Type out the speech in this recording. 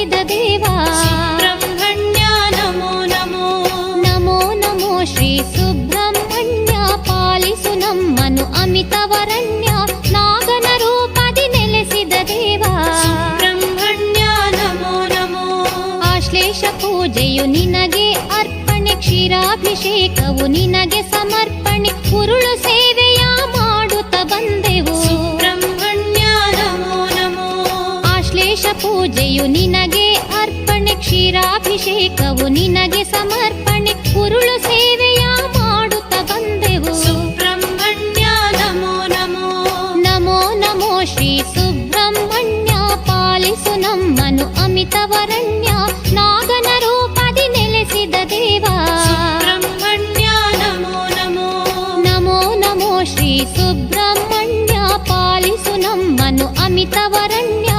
ನೆಲೆಸಿದ ದೇವಾ. ಸುಬ್ರಹ್ಮಣ್ಯ ನಮೋ ನಮೋ. ನಮೋ ನಮೋ ಶ್ರೀ ಸುಬ್ರಹ್ಮಣ್ಯ ಪಾಲಿಸು ನಮ್ಮನು ಅಮಿತವರಣ್ಯ ನಾಗನ ರೂಪದಿ ನೆಲೆಸಿದ ದೇವ. ಸುಬ್ರಹ್ಮಣ್ಯ ನಮೋ ನಮೋ. ಆಶ್ಲೇಷ ಪೂಜೆಯು ನಿನಗೆ ಅರ್ಪಣೆ ಕ್ಷೀರಾಭಿಷೇಕವು ನಿನಗೆ ಸಮರ್ಪಣೆ. ಉರುಳು ಸೇವೆಯ ಗಣೇಶ ಪೂಜೆಯು ನಿನಗೆ ಅರ್ಪಣೆ ಕ್ಷೀರಾಭಿಷೇಕವು ನಿನಗೆ ಸಮರ್ಪಣೆ ಉರುಳು ಸೇವೆಯ ಮಾಡುತ್ತ ಬಂದೆವು. ಸುಬ್ರಹ್ಮಣ್ಯ ನಮೋ ನಮೋ. ನಮೋ ನಮೋ ಶ್ರೀ ಸುಬ್ರಹ್ಮಣ್ಯ ಪಾಲಿಸು ನಮ್ಮನು ಅಮಿತ ವರಣ್ಯ ನಾಗನ ರೂಪದಿ ನೆಲೆಸಿದ ದೇವ. ಬ್ರಹ್ಮಣ್ಯ ನಮೋ ನಮೋ. ನಮೋ ನಮೋ ಶ್ರೀ ಸುಬ್ರಹ್ಮಣ್ಯ ಪಾಲಿಸು ನಮ್ಮನು ಅಮಿತ ವರಣ್ಯ